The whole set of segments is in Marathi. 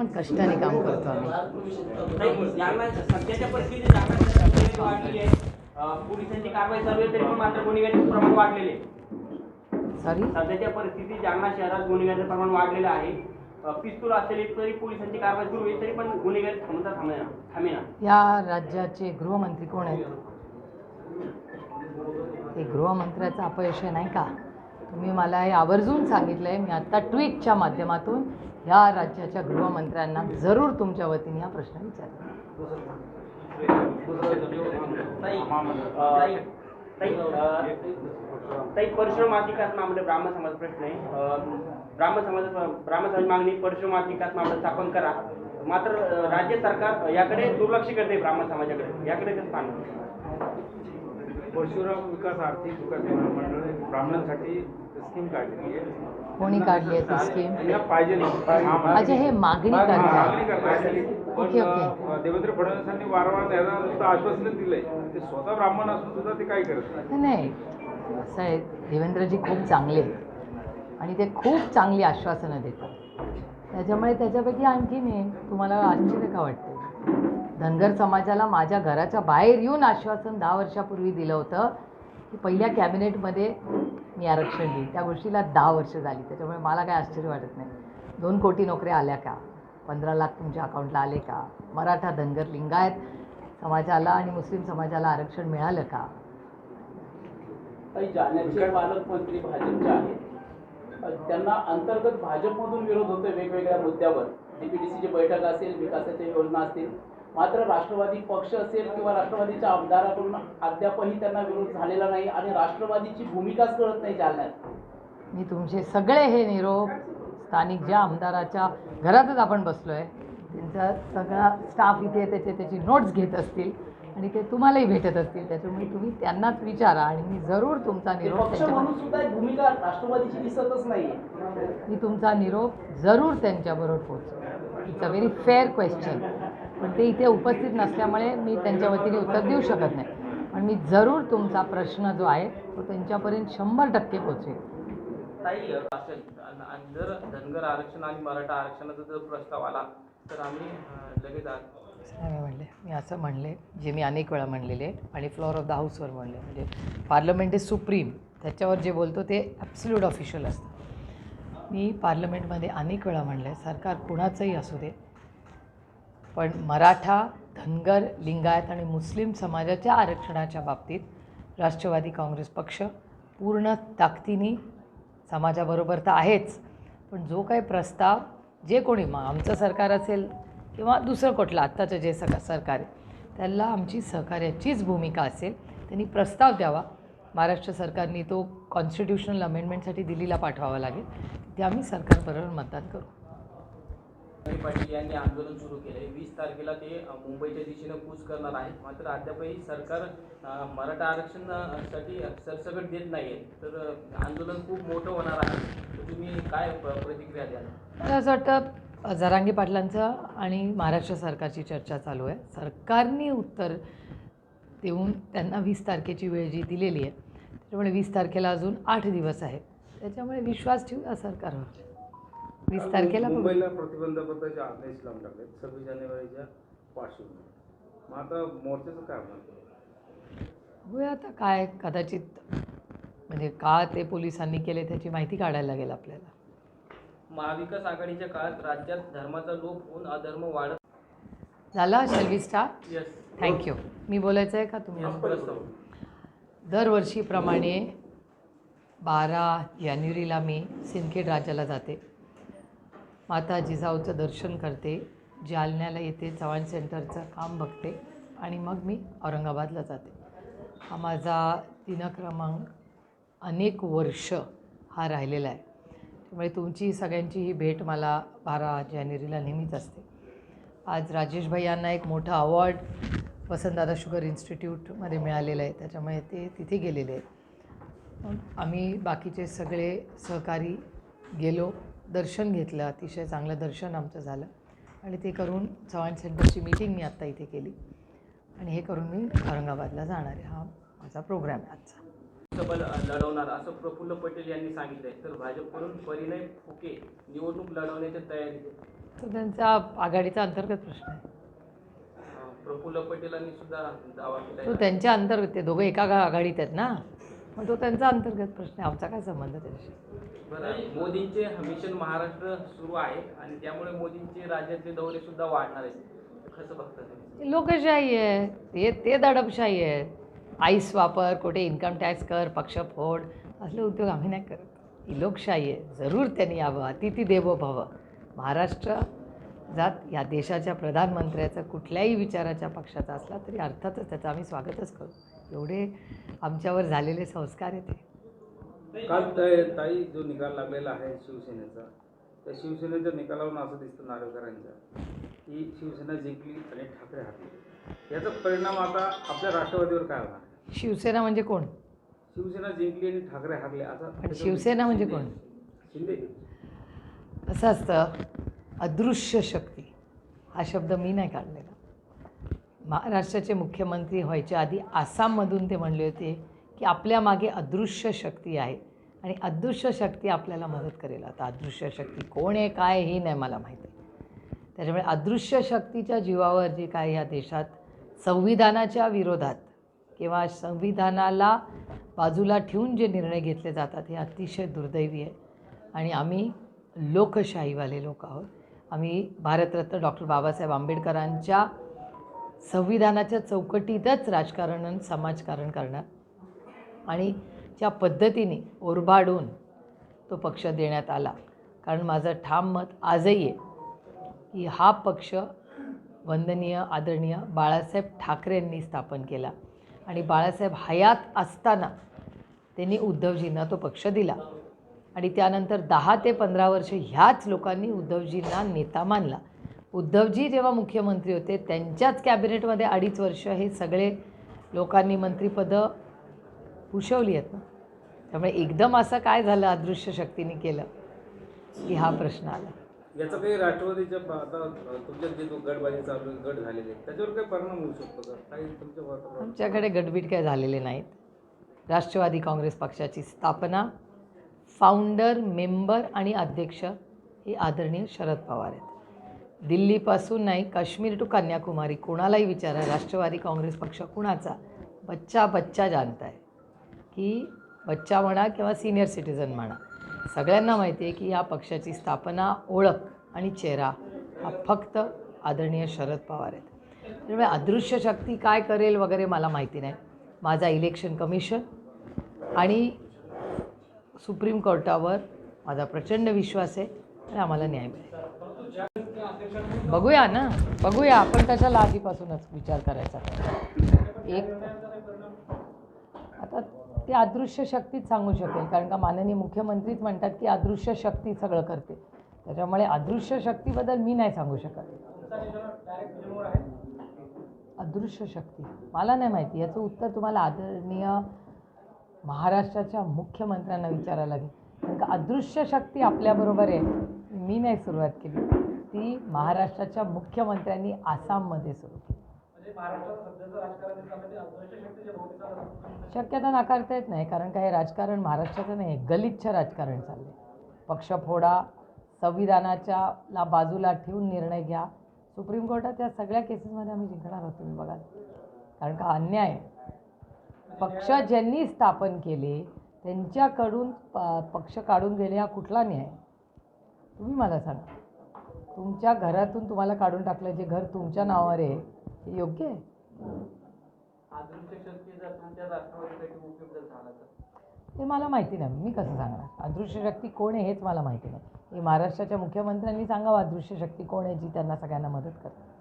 पण कष्टाने काम करतो आम्ही. पोलिसांची कारवाई चालू आहे तरी पण मात्र गुन्हेगारीचं प्रमाण वाढलेले सॉरी सध्याच्या परिस्थितीत जालना शहरात गुन्हेगारीचं प्रमाण वाढलेलं आहे पिस्तूल असेल तरी पोलिसांची कारवाई सुरू आहे तरी पण गुन्हेगारी थांबता थांबेना थांबेना या राज्याचे गृहमंत्री कोण आहेत? ते गृहमंत्र्याचं अपयश आहे नाही का? तुम्ही मला हे आवर्जून सांगितलं आहे मी आत्ता ट्विटच्या माध्यमातून ह्या राज्याच्या गृहमंत्र्यांना जरूर तुमच्या वतीने हा प्रश्न विचारला. ताई परशुराम अधिकास मामले ब्राह्मण समाज प्रश्न आहे. ब्राह्मण समाज ब्राह्मण समाज मागणी परशुराम अधिकास मामला स्थापन करा. मात्र राज्य सरकार याकडे दुर्लक्ष करते ब्राह्मण समाजाकडे. याकडे स्थान. परशुराम विकास आर्थिक विकास मंडळ ब्राह्मणांसाठी स्कीम काढलेली आहे. कोणी काढली आहे ती स्कीम पाहिजे अच्छा हे मागणी मागणी करतात ओके, ओके. देवेंद्र फडणवीसांनी वारंवार त्याला नुसतं आश्वासन दिलंय. ते स्वतः ब्राह्मण असून सुद्धा ते काही करत नाही. नाही. असं आहे. देवेंद्रजी खूप चांगले आहेत. आणि ते खूप चांगली आश्वासनं देतात. त्याच्यामुळे त्याच्यापैकी आणखीन आहे तुम्हाला आश्चर्य का वाटते धनगर समाजाला माझ्या घराच्या बाहेर येऊन आश्वासन दहा वर्षापूर्वी दिलं होतं की पहिल्या कॅबिनेटमध्ये मी आरक्षण देईन. त्या गोष्टीला दहा वर्ष झाली. त्याच्यामुळे मला काय आश्चर्य वाटत नाही. दोन कोटी नोकऱ्या आल्या का? पंधरा लाख तुमच्या अकाउंटला आले का? मराठा धनगर लिंगायत समाजाला आणि मुस्लिम समाजाला आरक्षण मिळालं का? पालकमंत्री भाजपचे आहेत. त्यांना अंतर्गत भाजपमधून विरोध होतोय वेगवेगळ्या मुद्द्यावर. डीपीडीसीची बैठक असेल विकासाच्या योजना असतील मात्र राष्ट्रवादी पक्ष असेल किंवा राष्ट्रवादीच्या आमदाराकडून अद्यापही त्यांना विरोध झालेला नाही आणि राष्ट्रवादीची भूमिकाच कळत नाही जालन्यात. मी तुमचे सगळे हे निरोप स्थानिक ज्या आमदाराच्या घरातच आपण बसलो आहे त्यांचा सगळा स्टाफ इथे त्याचे त्याची नोट्स घेत असतील आणि ते तुम्हालाही भेटत असतील त्याच्यामुळे तुम्ही त्यांनाच विचारा आणि मी जरूर तुमचा निरोप भूमिका राष्ट्रवादीची दिसतच नाहीये. मी तुमचा निरोप जरूर त्यांच्याबरोबर पोहोचू it's a very fair question पण ते इथे उपस्थित नसल्यामुळे मी त्यांच्या वतीने उत्तर देऊ शकत नाही. पण मी जरूर तुमचा प्रश्न जो आहे तो त्यांच्यापर्यंत शंभर टक्के पोचवेल ताई असेल. आणि- जर धनगर आरक्षण आणि मराठा आरक्षणाचा जर प्रस्ताव आला तर आम्ही लगेच मी म्हणले. मी असं म्हणले जे मी अनेक वेळा म्हणलेले आणि फ्लोअर ऑफ द हाऊसवर म्हणले. म्हणजे पार्लमेंट इज सुप्रीम. त्याच्यावर जे बोलतो ते ॲब्सल्यूट ऑफिशियल असतं. मी पार्लमेंटमध्ये अनेक वेळा म्हणले सरकार कुणाचंही असू दे पण मराठा धनगर लिंगायत आणि मुस्लिम समाजाच्या आरक्षणाच्या बाबतीत राष्ट्रवादी काँग्रेस पक्ष पूर्ण ताकदीने समाजाबरोबर तर आहेच. पण जो काही प्रस्ताव जे कोणी मग आमचं सरकार असेल किंवा दुसरं कुठलं आत्ताचं जे सग सरकार आहे त्याला आमची सहकार्याचीच भूमिका असेल त्यांनी प्रस्ताव द्यावा. महाराष्ट्र सरकारने तो कॉन्स्टिट्युशनल अमेंडमेंटसाठी दिल्लीला पाठवावा लागेल. ते आम्ही सरकारबरोबर मतदान करू. पाटील यांनी आंदोलन सुरू केले. वीस तारखेला ते मुंबईच्या दिशेनं कूच करणार आहेत. मात्र अद्यापही सरकार मराठा आरक्षणासाठी सरसकट देत नाही तर आंदोलन खूप मोठं होणार आहे. तुम्ही काय प्रतिक्रिया द्याल? मला असं वाटतं जरांगे पाटलांचं आणि महाराष्ट्र सरकारची चर्चा चालू आहे. सरकारने उत्तर देऊन त्यांना वीस तारखेची वेळ जी दिलेली आहे त्यामुळे वीस तारखेला अजून आठ दिवस आहे त्याच्यामुळे विश्वास ठेवूया सरकारवर. वीस तारखेला बघू. मुंबईला प्रतिबंधाबद्दलचे आदेश लावून टाकले सव्वीस जानेवारीच्या पार्श्वभूमीवर. मग आता मोर्चाचं काय होणार? बघूया आता काय कदाचित म्हणजे का ते पोलिसांनी केले त्याची माहिती काढायला लागेल आपल्याला. महाविकास आघाडीच्या काळात राज्यात धर्माचा लोप होऊन अधर्म वाढत झाला shall start yes thank you मी बोलायचं आहे का तुम्ही प्रस्ताव. दरवर्षीप्रमाणे बारा जानेवारीला मी सिंदखेड राज्याला जाते. माता जिजाऊचं दर्शन करते जालन्याला येते चव्हाण सेंटरचं काम बघते आणि मग मी औरंगाबादला जाते. हा माझा दिनक्रमांक अनेक वर्ष हा राहिलेला आहे. त्यामुळे तुमची सगळ्यांची ही भेट मला बारा जानेवारीला नेहमीच असते. आज राजेश भाई यांना एक मोठा अवॉर्ड वसंतदादा शुगर इन्स्टिट्यूटमध्ये मिळालेलं आहे. त्याच्यामुळे ते तिथे गेलेले आहेत. मग आम्ही बाकीचे सगळे सहकारी गेलो. दर्शन घेतलं अतिशय चांगलं दर्शन आमचं झालं. आणि ते करून चव्हाण सेंटरची मीटिंग मी आत्ता इथे केली. आणि हे करून मी औरंगाबादला जाणार आहे. हा माझा प्रोग्राम आहे आजचा. लढवणार असं प्रफुल्ल पटेल यांनी सांगितलंय. तर भाजपकडून परिणय फुके निवडणूक लढवण्याच्या तयारीत तो त्यांचा आघाडीचा अंतर्गत प्रश्न आहे. प्रफुल्ल पटेलांनी सुद्धा दावा केला तो त्यांच्या अंतर्गत ते दोघं एका आघाडीत आहेत ना? मग तो त्यांचा अंतर्गत प्रश्न आहे. आमचा काय संबंध त्याच्याशी? बरं मोदींचे मिशन महाराष्ट्र सुरू आहे आणि त्यामुळे मोदींचे राज्यातले दौरे सुद्धा वाढणार आहेत. कसं लोकशाही आहे. ते ते दडपशाही आहे. आईस वापर कुठे इन्कम टॅक्स कर पक्ष फोड असले उद्योग आम्ही नाही करत. ही लोकशाही आहे. जरूर त्यांनी यावं. अतिथी देवो भव. महाराष्ट्र जात या देशाच्या प्रधानमंत्र्याचं कुठल्याही विचाराच्या पक्षाचा असला तरी अर्थातच त्याचं आम्ही स्वागतच करू. एवढे आमच्यावर झालेले संस्कार आहेत ते. काल ताई जो निकाल लागलेला आहे शिवसेनेचा त्या शिवसेनेच्या निकालावरून असं दिसतं नार्वेकरांच्या की शिवसेना जिंकली आणि ठाकरे हरले. याचा परिणाम आता आपल्या राष्ट्रवादीवर काय होणार? शिवसेना म्हणजे कोण? शिवसेना जिंकली आणि ठाकरे हरले आता पण शिवसेना म्हणजे कोण? शिंदे. असं असतं अदृश्य शक्ती. हा शब्द मी नाही काढलेला. महाराष्ट्राचे मुख्यमंत्री व्हायच्या आधी आसाममधून ते म्हणले होते की आपल्या मागे अदृश्य शक्ती आहे आणि अदृश्य शक्ती आपल्याला मदत करेल. आता अदृश्य शक्ती कोण आहे काय हे नाही मला माहिती. त्याच्यामुळे अदृश्य शक्तीच्या जीवावर जे काय या देशात संविधानाच्या विरोधात किंवा संविधानाला बाजूला ठेवून जे निर्णय घेतले जातात हे अतिशय दुर्दैवी आहे. आणि आम्ही लोकशाहीवाले लोक आहोत. आम्ही भारतरत्न डॉक्टर बाबासाहेब आंबेडकरांच्या संविधानाच्या चौकटीतच राजकारण समाजकारण करणार. आणि ज्या पद्धतीने ओरबाडून तो पक्ष देण्यात आला कारण माझं ठाम मत आजही आहे की हा पक्ष वंदनीय आदरणीय बाळासाहेब ठाकरेंनी स्थापन केला. आणि बाळासाहेब हयात असताना त्यांनी उद्धवजींना तो पक्ष दिला. आणि त्यानंतर दहा ते पंधरा वर्ष ह्याच लोकांनी उद्धवजींना नेता मानला. उद्धवजी जेव्हा मुख्यमंत्री होते त्यांच्याच कॅबिनेटमध्ये अडीच वर्ष हे सगळे लोकांनी मंत्रिपदं भूषवली आहेत ना. त्यामुळे एकदम असं काय झालं अदृश्य शक्तीने केलं की हा प्रश्न आला. याचा काही राष्ट्रवादीच्या आता तुमच्यात जे तो गटबाजी चालू गट झालेले त्याच्यावर काही परिणाम होऊ शकतो का? काही तुमच्या आमच्याकडे गटबीट काय झालेले नाहीत. राष्ट्रवादी काँग्रेस पक्षाची स्थापना फाउंडर मेंबर आणि अध्यक्ष हे आदरणीय शरद पवार आहेत. दिल्लीपासून नाही काश्मीर टू कन्याकुमारी कोणालाही विचारा राष्ट्रवादी काँग्रेस पक्ष कुणाचा बच्चा बच्चा जाणता आहे की बच्चा म्हणा किंवा सिनियर सिटीजन म्हणा सगळ्यांना माहिती आहे की या पक्षाची स्थापना ओळख आणि चेहरा हा फक्त आदरणीय शरद पवार आहेत. त्यामुळे अदृश्य शक्ती काय करेल वगैरे मला माहिती नाही. माझा इलेक्शन कमिशन आणि सुप्रीम कोर्टावर माझा प्रचंड विश्वास आहे आणि आम्हाला न्याय मिळेल. बघूया ना बघूया आपण कशाला आधीपासूनच विचार करायचा. एक आता ते अदृश्य शक्तीच सांगू शकेल कारण का माननीय मुख्यमंत्रीच म्हणतात की अदृश्य शक्ती सगळं करते. त्याच्यामुळे अदृश्य शक्तीबद्दल मी नाही सांगू शकत. अदृश्य शक्ती मला नाही माहिती याचं उत्तर तुम्हाला आदरणीय महाराष्ट्राच्या मुख्यमंत्र्यांना विचारायला लागेल. कारण का अदृश्य शक्ती आपल्याबरोबर आहे. मी नाही सुरुवात केली. ती महाराष्ट्राच्या मुख्यमंत्र्यांनी आसाममध्ये सुरू केली. शक्यता नाकारता येत नाही. कारण का हे राजकारण महाराष्ट्राचं नाही आहे गलिच्छ राजकारण चाललं आहे पक्ष फोडा संविधानाच्या ला बाजूला ठेवून निर्णय घ्या. सुप्रीम कोर्टात या सगळ्या केसेसमध्ये आम्ही जिंकणार आहोत तुम्ही बघाल कारण का अन्याय आहे. पक्ष ज्यांनी स्थापन केले त्यांच्याकडून प पक्ष काढून गेले हा कुठला न्याय? तुम्ही मला सांगा. तुमच्या घरातून तुम्हाला काढून टाकलं जे घर तुमच्या नावावर आहे हे योग्य आहे? अदृश्य शक्ती जर तुमच्या राष्ट्रवादीसाठी उपयुक्त झाला तर? हे मला माहिती नाही. मी कसं सांगणार? अदृश्य शक्ती कोण आहे हेच मला माहिती नाही. हे महाराष्ट्राच्या मुख्यमंत्र्यांनी सांगावं अदृश्य शक्ती कोण आहे जी त्यांना सगळ्यांना मदत करते.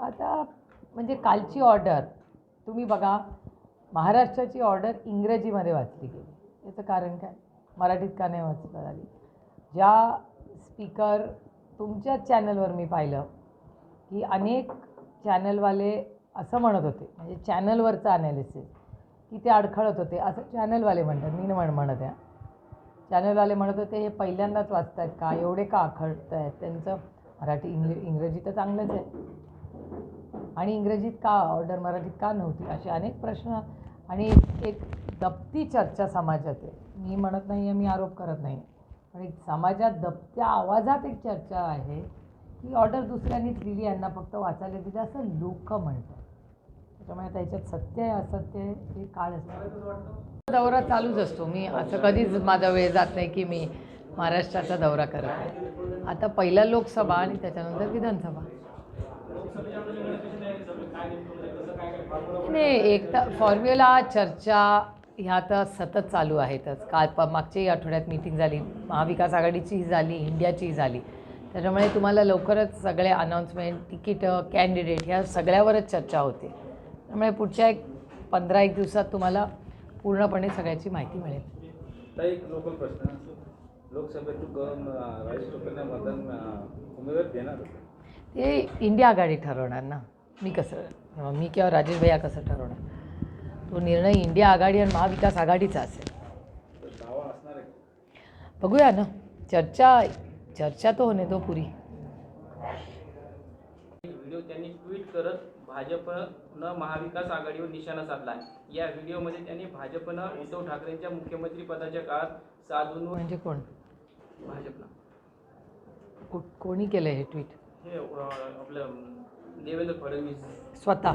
आता म्हणजे कालची ऑर्डर तुम्ही बघा महाराष्ट्राची ऑर्डर इंग्रजीमध्ये वाचली गेली. याचं कारण काय? मराठीत का नाही वाचलं आली? ज्या स्पीकर तुमच्याच चॅनलवर मी पाहिलं की अनेक चॅनलवाले असं म्हणत होते म्हणजे चॅनलवरचं ॲनालिसिस की ते अडखळत होते. असं चॅनलवाले म्हणतात मी म्हण म्हणत आहे. चॅनलवाले म्हणत होते हे पहिल्यांदाच वाचत आहेत का? एवढे का अखळत आहेत त्यांचं मराठी इंग्ल इंग्रजी तर चांगलंच आहे. आणि इंग्रजीत का ऑर्डर मराठीत का नव्हती? असे अनेक प्रश्न आणि एक दबती चर्चा समाजात आहे. मी म्हणत नाही आहे मी आरोप करत नाही पण एक समाजात दबत्या आवाजात एक चर्चा आहे की ऑर्डर दुसऱ्यांनीच दिली यांना फक्त वाचायला दिली असं लोक म्हणतात. त्याच्यामुळे त्याच्यात सत्य आहे असत्य आहे हे काळ असतं. दौरा चालूच असतो. मी असं कधीच माझा वेळ जात नाही की मी महाराष्ट्राचा दौरा करत आहे. आता पहिला लोकसभा आणि त्याच्यानंतर विधानसभा. नाही एक तर फॉर्म्युला चर्चा ह्या तर सतत चालू आहेतच. काल प मागच्याही आठवड्यात मीटिंग झाली. महाविकास आघाडीचीही झाली इंडियाचीही झाली. त्याच्यामुळे तुम्हाला लवकरच सगळे अनाऊन्समेंट तिकीटं कॅन्डिडेट ह्या सगळ्यावरच चर्चा होते. त्यामुळे पुढच्या एक पंधरा एक दिवसात तुम्हाला पूर्णपणे सगळ्याची माहिती मिळेल. एक लोकल प्रश्न. तू इंडिया आघाडी ठरवणार ना. मी कसं मी किंवा राजेश भैया कसं ठरवणार? तो निर्णय इंडिया आघाडी आणि महाविकास आघाडीचा असेल. तर दावा असणार आहे. बघूया ना. चर्चा चर्चा तो होणे तो पुरी. व्हिडिओ त्यांनी ट्विट करत भाजपनं महाविकास आघाडीवर निशाणा साधला आहे. या व्हिडिओमध्ये त्यांनी भाजपनं उद्धव ठाकरेंच्या मुख्यमंत्री पदाच्या काळात साधूंवर म्हणजे कोण? भाजपला. को कोणी केलं हे ट्विट हे अं, आपलं देवेंद्र फडणवीस. स्वतः.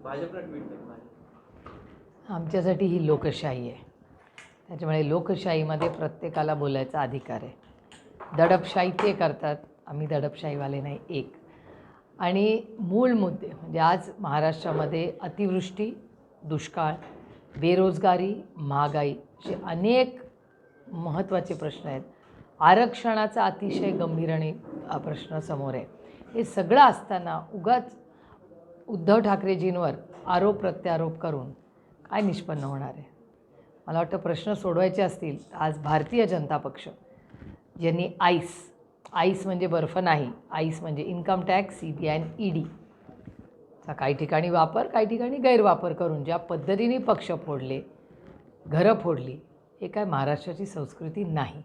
भाजपनं ट्विट केलं भाजप. आमच्यासाठी ही लोकशाही आहे. त्याच्यामुळे लोकशाहीमध्ये प्रत्येकाला बोलायचा अधिकार आहे. दडपशाही ते करतात आम्ही दडपशाहीवाले नाही एक. आणि मूळ मुद्दे म्हणजे आज महाराष्ट्रामध्ये अतिवृष्टी दुष्काळ बेरोजगारी महागाई असे अनेक महत्त्वाचे प्रश्न आहेत. आरक्षणाचा अतिशय गंभीर आणि प्रश्न समोर आहे. हे सगळं असताना उगाच उद्धव ठाकरेजींवर आरोप प्रत्यारोप करून काय निष्पन्न होणार आहे? मला वाटतं प्रश्न सोडवायचे असतील आज भारतीय जनता पक्ष ज्यांनी आईस आईस म्हणजे बर्फ नाही आईस म्हणजे income tax C B I E D चा काही ठिकाणी वापर काही ठिकाणी गैरवापर करून ज्या पद्धतीने पक्ष फोडले घरं फोडली हे काय महाराष्ट्राची संस्कृती नाही.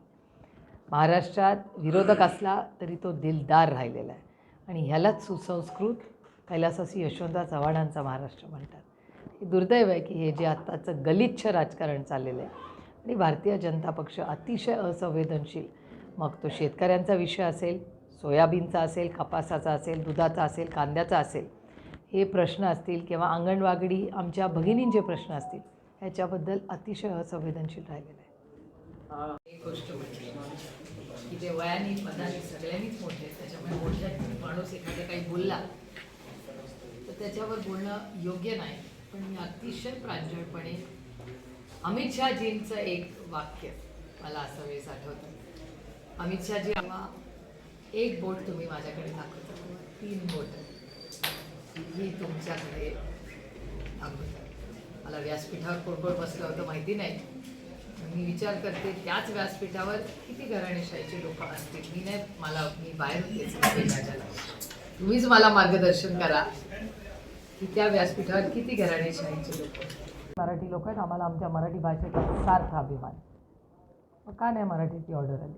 महाराष्ट्रात विरोधक असला तरी तो दिलदार राहिलेला आहे. आणि ह्यालाच सुसंस्कृत कैलासासी यशवंतराव चव्हाणांचा महाराष्ट्र म्हणतात. हे दुर्दैव आहे की हे जे आत्ताचं गलिच्छ राजकारण चाललेलं आहे आणि भारतीय जनता पक्ष अतिशय असंवेदनशील. मग तो शेतकऱ्यांचा विषय असेल सोयाबीनचा असेल कपासाचा असेल दुधाचा असेल कांद्याचा असेल हे प्रश्न असतील किंवा अंगणवागडी आमच्या भगिनींचे प्रश्न असतील ह्याच्याबद्दल अतिशय असंवेदनशील राहिलेलं आहे. एक गोष्ट म्हटली की ते वयाने पदाने सगळ्यांनीच मोठे आहेत त्याच्यामुळे मोठ्या माणूस एखादा काही बोलला तर त्याच्यावर बोलणं योग्य नाही. पण मी अतिशय प्रांजळपणे अमित शहाजींचं एक वाक्य मला असं वेळेस आठवतं. अमित शहाजी एक बोट तुम्ही माझ्याकडे दाखवता तीन बोट. ही तुमच्याकडे दाखवतात मला व्यासपीठावर कोण कोण बसलं होतं माहिती नाही. मी विचार करते त्याच व्यासपीठावर किती घराणेशाहीचे लोक असतील? मी नाही मला मी बाहेर तुम्हीच मला मार्गदर्शन करा की त्या व्यासपीठावर किती घराणेशाहीचे लोक मराठी लोक आहेत आम्हाला आमच्या मराठी भाषेचा सार्थ अभिमान. मग का नाही मराठीची ऑर्डर आली?